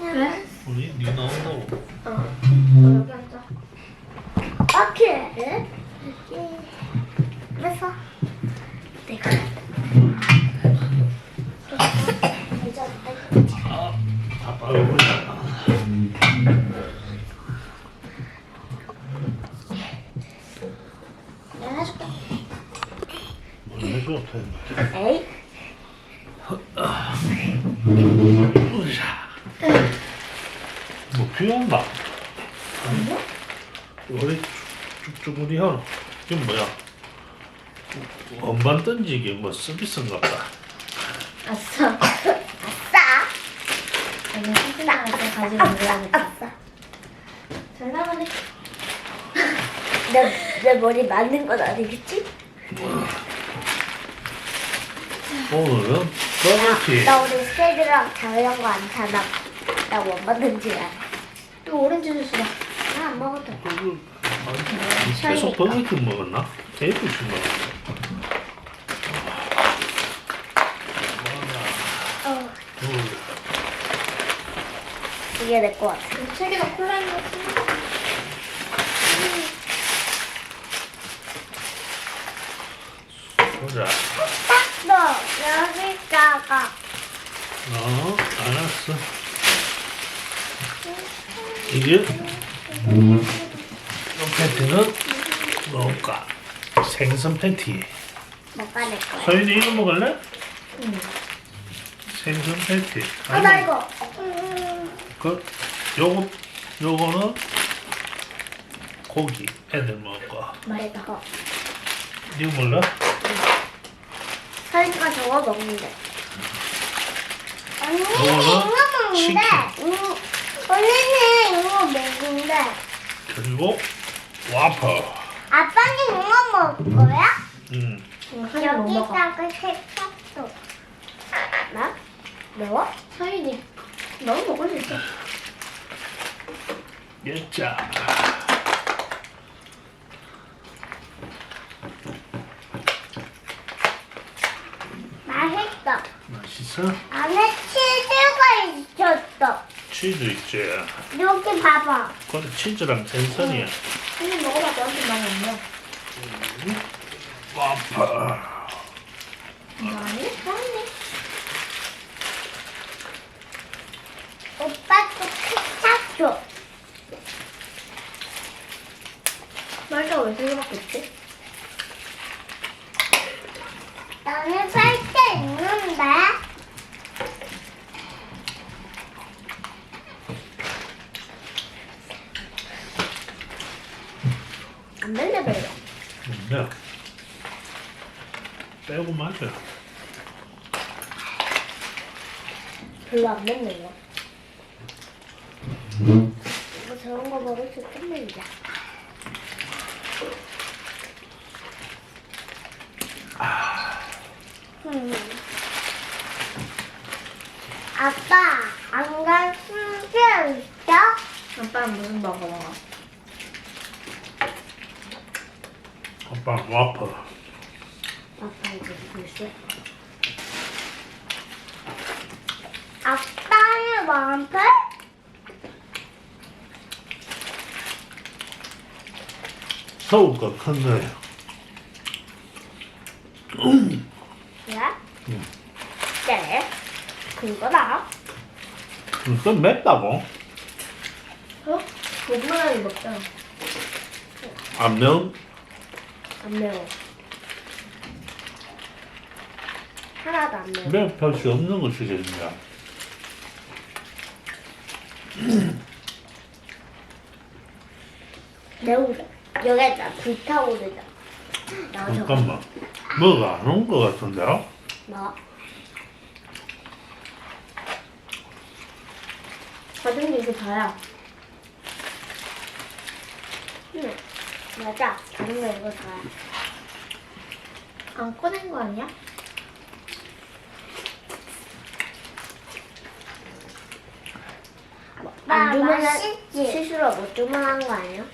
그래? 우리 니 나온다고. 어. 너 여기 앉아. 오케이. 그래서 내가 아, 아빠 얼굴이다. 내가 해줄게. 뭘 해줘, 팬. 에이. 으쌰. 뭐 필요한가? 우리 형. 이게 뭐야? 원반 던지기 뭐 서비스인가 보다. 아싸. 아싸. 아니, 선생님한테 가지고 놀라겠다. 아싸. 잘 나가네. 내, 내 머리 맞는 건 아니겠지? 오늘은 버블티. 나 오늘 스테이드랑 자유한 거안 사나. 나 원받는지 알아. 또 오렌지 주스다. 나 안 먹어도 돼. 그, 아니, 계속 버블티 먹었나? KFC 먹었나? 어, 둘, 이게 내 거 같아. 세 개가 콜라인 것 같은데? 보자. 너 여기다가 어, 알았어. 이게 이 팬티는 뭘까? 생선 팬티. 뭐가 내 거야? 서윤이 이거 먹을래? 응. 생선 팬티. 아, 나 이거. 음, 그 요거 요거는 고기 애들 먹을 거. 맛있다. 어. 이거 몰라? 서인이가 저거 먹는데. 언니 이거는 이거 먹는데. 치킨. 음, 언니는 이거 먹는데. 그리고 와퍼. 아빠는 이거 먹을 거야? 먹어. 여기다가 색깔도. 나? 매워? 서윤이. 너무 먹을 수 있어. 예자. 맛있어. 맛있어? 안에 치즈가 있었어. 치즈 있지. 여기 봐봐. 그건 치즈랑 생선이야. 서윤이 먹어봐. 너한테 많이 없냐? 와퍼. 이거 아니? 서윤이. 오빠도 케찹 줘. 말자 왜세 개밖에 없지? 나는 살때 있는데. 안 될래 별로. 네. 빼고 마셔. 별로 안 맵네 이거. 이거 저런 거 먹을 수 있겠는데. 음. 아빠, 안갈 숨겨 있어? 아빠는 무슨 먹어 먹어? 아빠 와퍼. 아빠 이제 글쎄. 아빠는? 서울거 큰 거예요. 왜? 응. 네. 그거다. 그건 맵다고? 어? 고구마를 먹자. 안 매운? 안 매워. 하나도 안 매워. 매운 별수 없는 것이겠냐. 매우래. 여기다 불타오르다. 나 잠깐만. 뭐가 안 온 것 같은데요? 뭐? 가정이 이게 다야. 응. 맞아. 다른 거 이거 다. 안 꺼낸 거 아니야? 안 주면 맛있지? 실수로 못 주문한 거 아니야?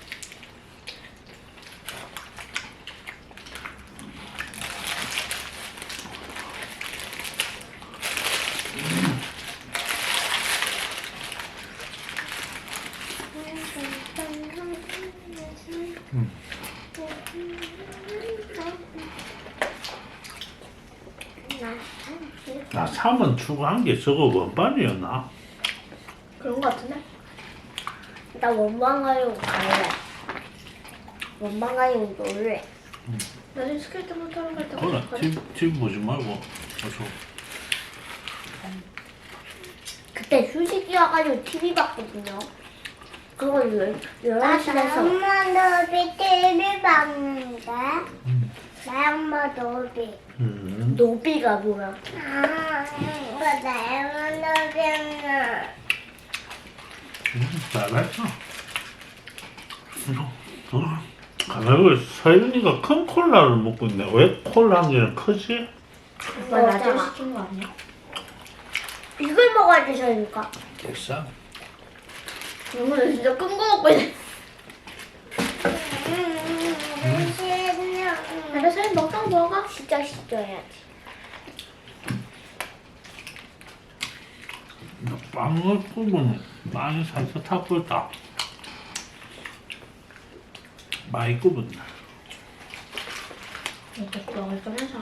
3은 추가한 게 저거 원반이었나? 그런 거 같은데? 나 원방 가지고 갈래. 원방 가지고 놀래. 나중에 스케이트만 타러 갈 때 그래, 가자. TV, TV 보지 말고 어서 그때 휴식이 와가지고 TV 봤거든요. 그걸 11시에서. 엄마 너비 TV 봤는데 음. 나 엄마 너비 음. 노비가 뭐야? 아 이거 나 엄마 음, 잘했어. 어, 가만히 서윤이가 큰 콜라를 먹고 있네. 왜 콜라 한 개는 크지? 오빠 나중에 시킨 거 아니야? 이걸 먹어야 되니까. 됐어. 오늘 진짜 큰 거 먹고 있네. 음, 그래, 서윤 먹다가 먹어. 진짜 씻어야지. 빵을 굽으면 빵이 살짝 타버렸다. 많이 굽었네. 이렇게 먹을 좀 해서.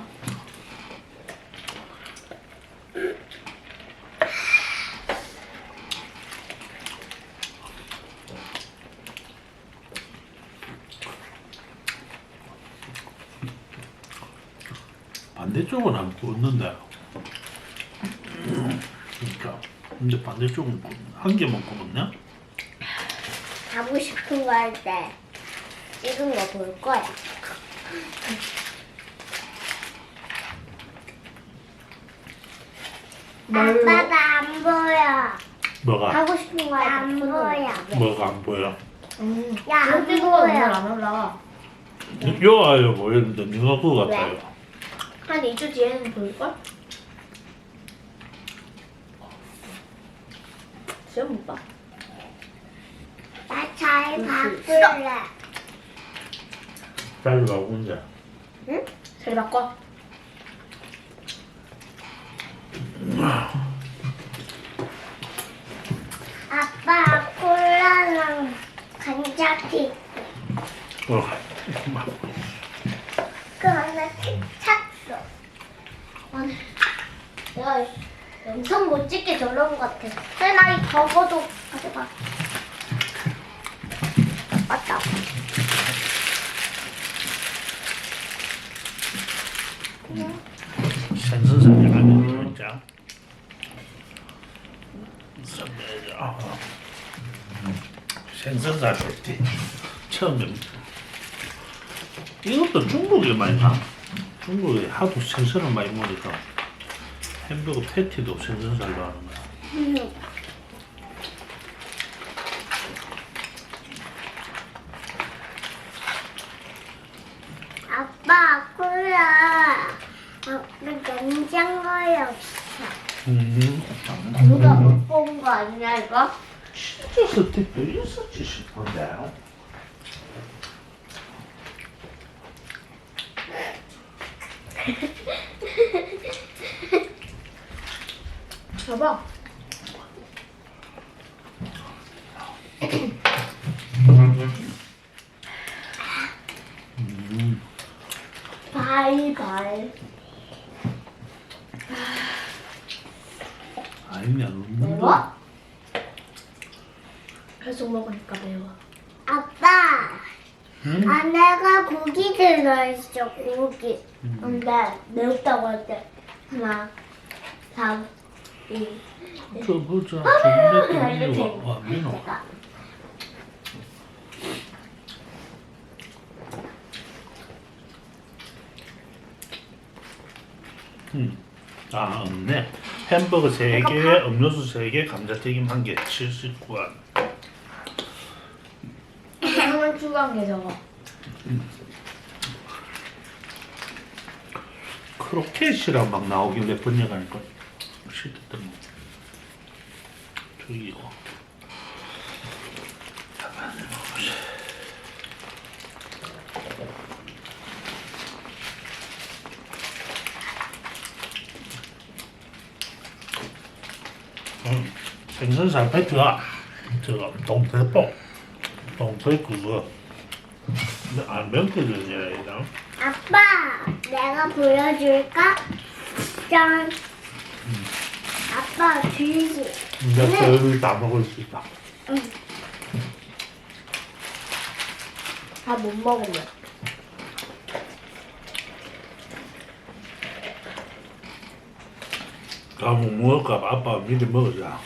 구웠는데. 그러니까. 근데 반대쪽은 한 개만 구웠네? 하고 싶은 거할때 찍은 거 볼 거야. 뭘로? 아빠 나 안 보여 뭐가? 하고 싶은 거할때안 푸는 거. 보여. 뭐가 안 보여? 음. 야, 안 오늘 보여. 안 올라와. 요아요 보였는데 네가 그거 같아요. 한 2주 뒤에는 보일걸? 진짜 못 봐. 나잘 음, 바꿀래 잘 바꾼다. 잘 바꿔. 아빠 콜라랑 간장티 어. 그 하나 찼 영상 못 찍게 저런 것 같아. 그래 나이 적어도 가져가. 맞다. 생선살 좋지. 처음에 이것도 중국에 많이 나. 중국에 하도 생선을 많이 먹으니까 햄버거 패티도 생선살로 하는 거야. 아빠 콜라 어, 냉장고에 없어 음. 누가 못 본 거 아니야 이거? 진짜 특별히 있었지 싶은데. 봐봐. 음. 바이바이. 너무 매워? 계속 먹으니까 매워. 아빠 음? 안에가 고기 들어있어 고기 근데 매웠다고 할 때 하나, 삼, 이. 저 보자. 좋은데 또 이렇게. 민호가 와, 민호. 내가 음. 아, 없네. 햄버거 3개, 음료수 3개, 감자튀김 1개, 79원. 저거. 크로켓이랑 막 나오길래 번역하니까 싫었던 거. 저기 이거. 잠깐만 먹어보자. 음, 생선 살 패트가 저거 동태볶 동태 그거 근데 안 맵거든요 이랑 아빠 내가 보여줄까? 짠 아빠 주지. 내가 저를 다 먹을 수 있다. 다못 먹으면. 다못 먹을까 봐 아빠가 미리 먹으자.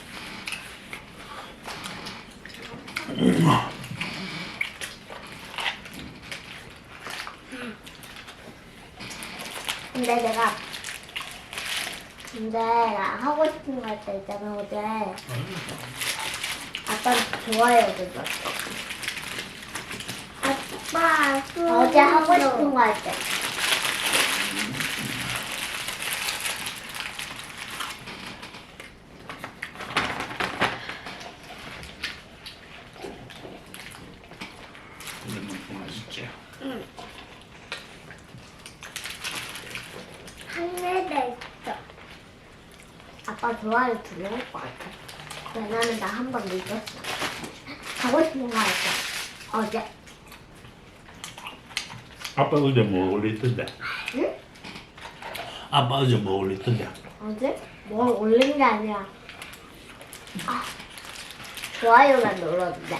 근데 내가 근데 나 하고 싶은 거 할 때 있잖아 어제. 아빠는 좋아해요 그거. 아빠 수. 어제 하고 싶은 거 할 때 이거 너무 맛있지. 하늘에 있어. 아빠 좋아요 들려올 것 같아 왜냐면 나 한 번 늦었어 하고 싶은 거할때 어제 아빠 어제 뭐 올렸던데? 응? 아빠 어제 뭐 올렸던데? 어제? 뭘 올린 게 아니라 아, 좋아요만 눌렀는데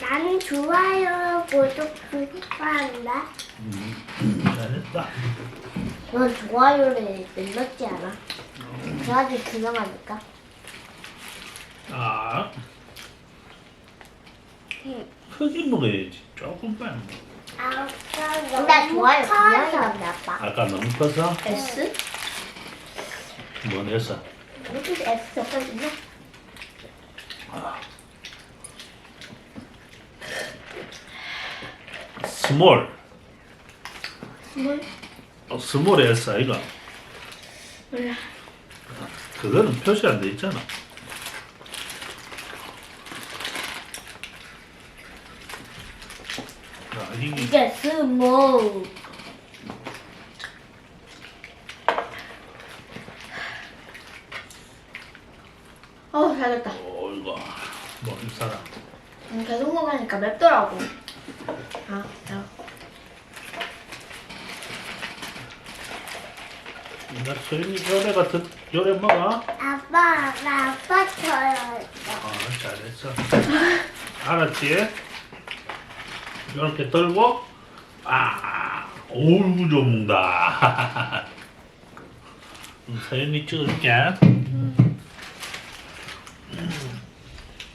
나는 좋아요 구독 좋아한다. 음, 잘했다. 넌 좋아요를 눌렀지 않아? 그래가지고 규명하니까 아, 크게 먹어야지. 조금만. 아빠 근데 좋아요 커서. 규명이란데 아빠 아까 너무 커서 S? 뭐 냈어? 무슨 S 적혀있나? 스몰. 뭘? 어, 스몰 S 아이가. 몰라. 그거는 표시 안 돼 있잖아. 아, 이게 이게 스모 어, 잘 됐다. 어이구, 뭐이 사람. 음, 계속 먹으니까 맵더라고. 아, 자. 나 소연이 요래 같은 요래 먹어? 아빠 나 아빠처럼. 어, 잘했어. 알았지? 이렇게 들고, 아, 좀 먹다. 서연이 찍어줄게.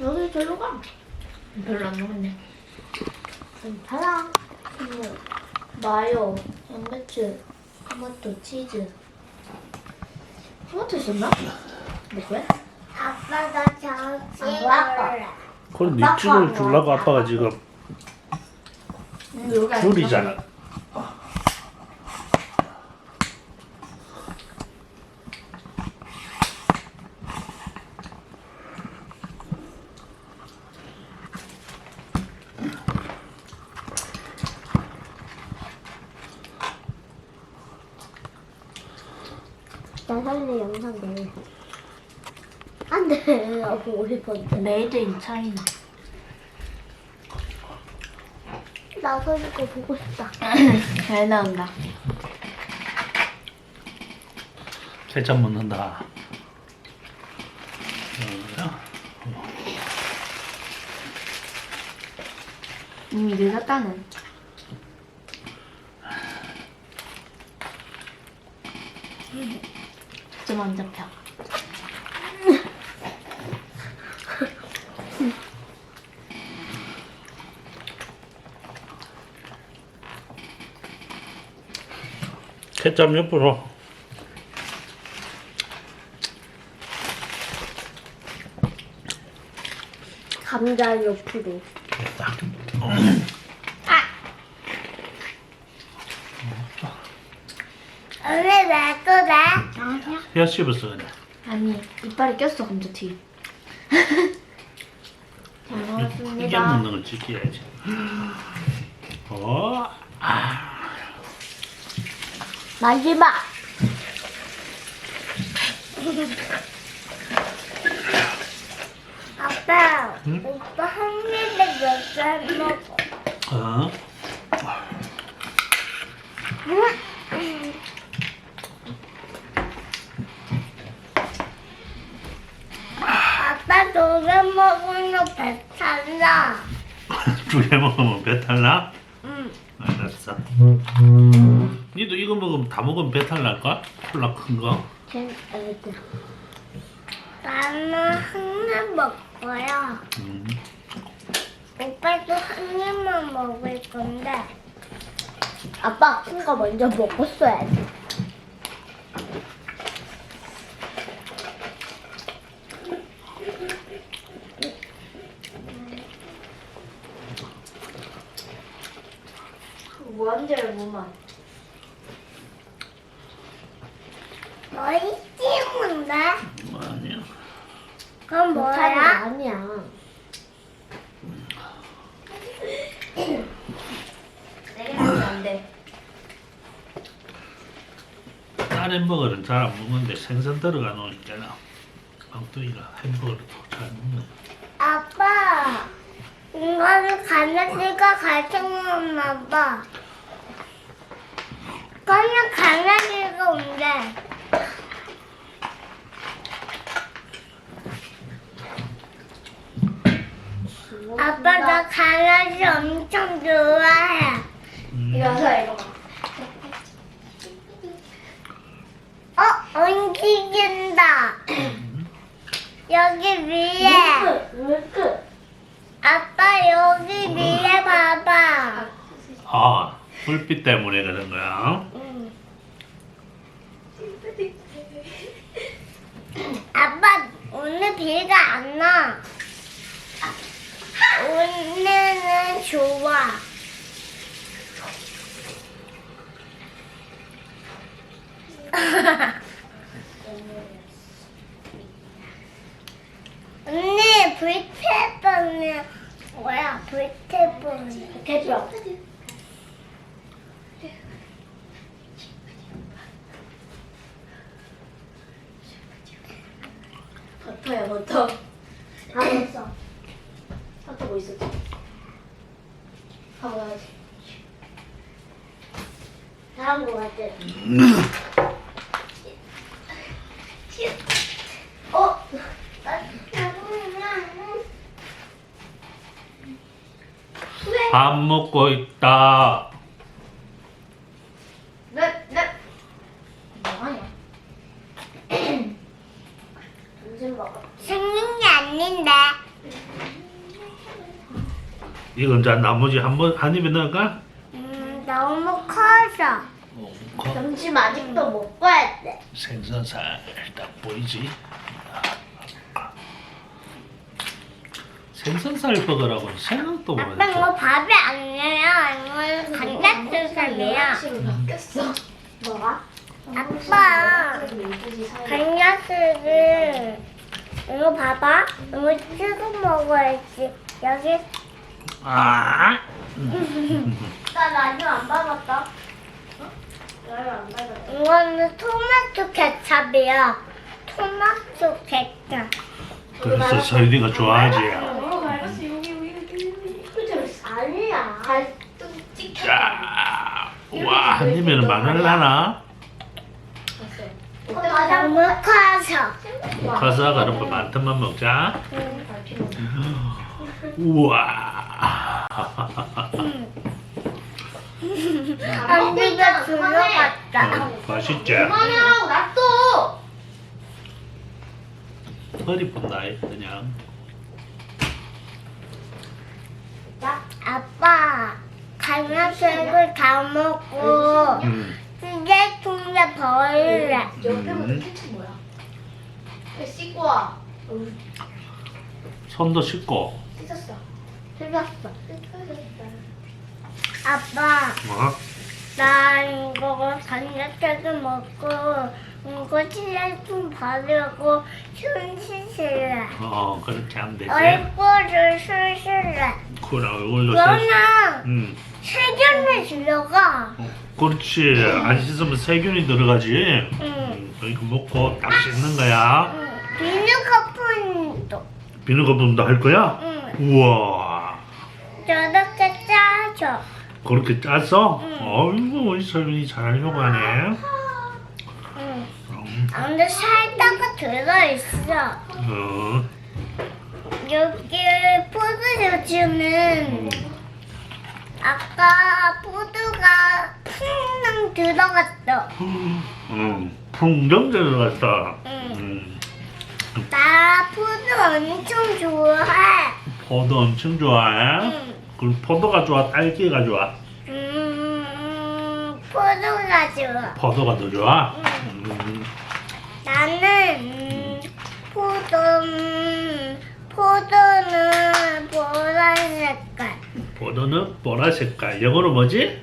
여기 절로 가. 별로 안 먹었네. 스모 마요 양배추 토마토 치즈 토마토 있었나? 뭐야? 아빠가 저 아빠. 그럼 니 찍어 주려고 아빠가 지금 음, 여기 안 줄이잖아. 나 살래 영상 내일 안돼 싶었는데 메이드 인 차이나. 나 서울 거 보고 싶다 잘 나온다. 케첩 먹는다. 이미 늦었다는. 좀 안 잡혀. 케첩 옆으로. 감자 옆으로 됐다. 왜 놔둬 나? 아니야. 혀 씹었어 그냥. 아니, 이빨에 꼈어, 감자튀김. 잘 먹었습니다. 걸 지켜야지. 어, 아, 마지막. 아빠, 응? 오빠 한 입에 몇살 먹어? 아? 아빠 노래 먹으면 배탈 나. 두 개 먹으면 배탈 나? 응. 알았어. 니도 이거 먹으면 다 먹으면 배탈 날까? 콜라 큰 거? 쟤 애들. 나는 한입 먹고요. 음. 오빠도 한 입만 먹을 건데. 아빠 큰 거 먼저 먹었어야지. 완전 무만. 너희 찌문데? 아니야. 그건 뭐야? 뭐야? 아니야. 내게 하면 안 돼. 쌀 햄버거는 잘 안 먹는데 생선 들어가 놓은 있잖아. 엉뚱이가 햄버거를 더잘 먹네. 아빠, 이거는 강아지가 같이 먹나 봐. 그러면 강아지가 온대. 아빠 나 강아지 엄청 좋아해. 음. 이거 사 이거. 어, 움직인다. 여기 위에. 물끝. 아빠 여기 위에 봐봐. 아, 불빛 때문에 그런 거야. 응. 아빠 오늘 비가 안 나. 오늘은 좋아. 언니 불태번은 뭐야 불태번 개뼈. 버터야 버터. 알았어. 버터 뭐 있었지? 하고 나야지. 다음 거 같아. 어? 밥 먹고 있다. 네, 네. 뭐하냐? 점심 먹어. 생긴 게 아닌데 이건 자 나머지 한번 한 입에 넣을까? 음, 너무 커서 어, 거- 점심 아직도 못 가야 돼. 생선 살 딱 보이지? 생선살 버거라고 생각도 아빠 못했어. 이거 밥이 아니에요 이거 지금 바뀌었어. 뭐가? 아빠 간장게살 이거 봐봐. 이거 찍어 먹어야지. 여기. 아, 나 라디오 안 밟았다. 이거는 토마토 케찹이야. 토마토 케찹 그래서 서유리가 좋아하지. 아니야. 자, 와, 한 입에는 마늘라나? 너무 커서 가서 그런 거 많던만 먹자. 우와. 언니가 들어갔다 어, 맛있지? 그만하라고 놔둬. 허리 푼다, 그냥. 아빠 간장게살 다 먹고 음. 이제 동네 버릴래 옆에 음. 묻은 케첩 뭐야? 왜 씻고 와? 손도 씻고. 씻었어. 틀렸어. 아빠 뭐? 나 이거 간장게살 먹고 이거 치즈 바르고 손 씻을래 어, 그렇게 하면 되지. 얼굴을 씻을래 그래, 얼굴도 씻 그러면 음. 세균이 들어가 어, 그렇지. 안 씻으면 세균이 들어가지. 응. 음, 이거 먹고 딱 씻는 거야. 응. 비누 거품도 비누 거품도 할 거야? 응. 우와. 저렇게 짜줘 그렇게 짰어? 응. 어이구, 우리 설민이 잘하려고 하네. 응. 음, 아, 근데 살다가 들어있어 어. 여기 포도주스는 아까 포도가 풍덩 들어갔어. 응, 풍경 들어갔어. 응. 음, 나 포도 엄청 좋아해. 포도 엄청 좋아해. 응. 그럼 포도가 좋아, 딸기가 좋아? 음, 포도가 좋아. 포도가 더 좋아? 음, 나는 음, 포도 음, 포도는 보라 색깔. 포도는 보라 색깔. 영어로 뭐지?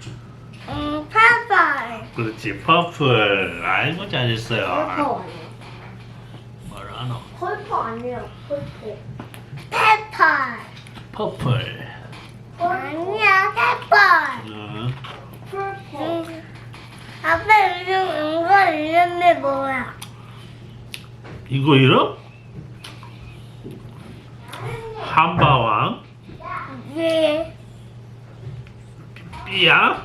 음, 파파이. 그렇지, 퍼플. 아이고 잘했어요. 아니에요. 뭐라노? 펄퍼 아니에요. 펄퍼. 페퍼. 퍼플. 아니야, 페퍼. 응. 음, 아빠 이름 이거 이름이 뭐야? 이거 이름? 한바왕? 네. 삐야?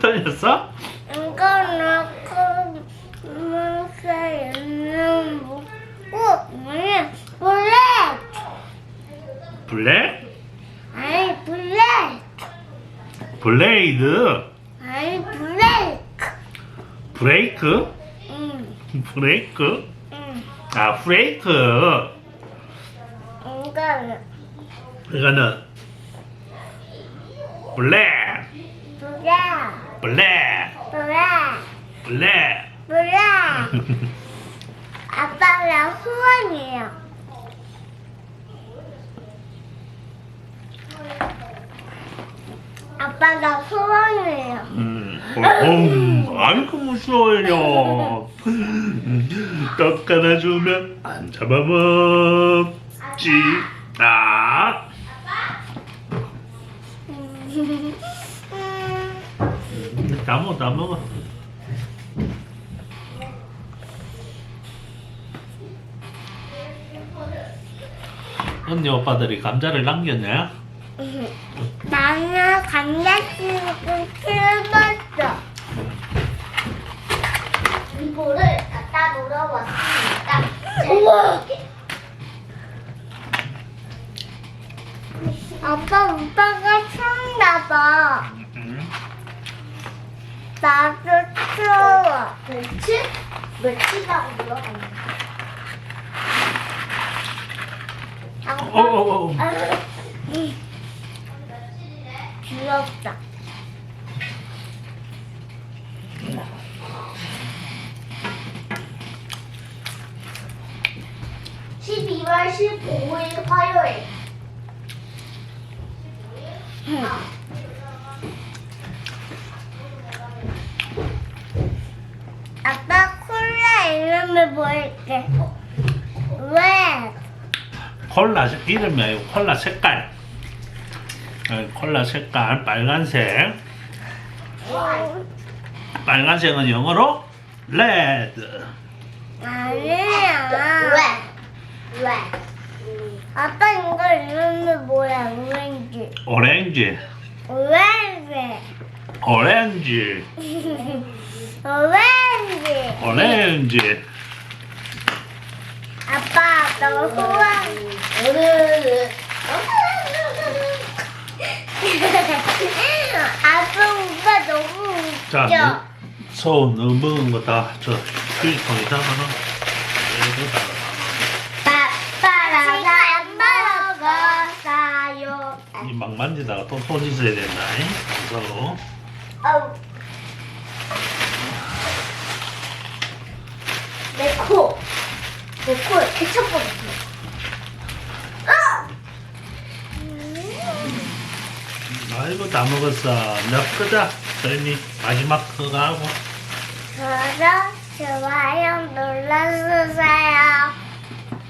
틀렸어? 이거 넣고 이렇게 있는 뭐? 어, 뭐야? 블랙. 블랙? 아니 블랙. 블레이드? 아니 블랙. 브레이크? 응, 브레이크? 응. 아, 프레이크. 이거는 이거는 블랙, 블랙. 블랙, 블랙. 블랙. 블랙. 아빠가 후원이에요. 아빠가 후원이에요. 음, 어, 아이고 무서워요. 떡 하나 주면 안 잡아먹지. 아, 다 먹어, 다 먹어. 언니 오빠들이 감자를 남겼네. 나는 감자튀김 씹었어. 이거를 갖다 물어봤습니다. 우와. 아빠 오빠가 추운가 봐. 음. 나도 추워. 며칠? 며칠이라고 물어봤는데. 아빠. 어, 어, 어. 아, 음. 귀엽다. 십 12월 15일 화요일. 아빠 콜라 이름을 뭐일게? 왜? 콜라 색- 이름이 아니고 콜라 색깔. 어, 콜라 색깔 빨간색. 빨간색은 영어로 레드. 아니야. 왜? 왜? 아빠 이거 이름이 뭐야? 오렌지. 오렌지. 오렌지. 오렌지. 오렌지. 오렌지. 아빠 너 후원. 오늘은 아빠 오빠 너무 자, 웃겨. 뭐, 서우 너 먹은 거 다 저 휴지통에다 하나. 빠빠라라 안 먹었어요. 이막 만지다가 또 손 씻어야 된다. 서로. 아 내 코. 내 코에 케첩 뿌렸어. 아이고 다 먹었어. 몇 거다. 설미 마지막 거가 하고. 저도 좋아요 눌러주세요.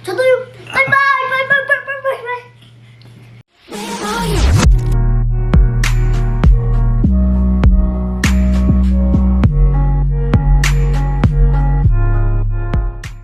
저도요.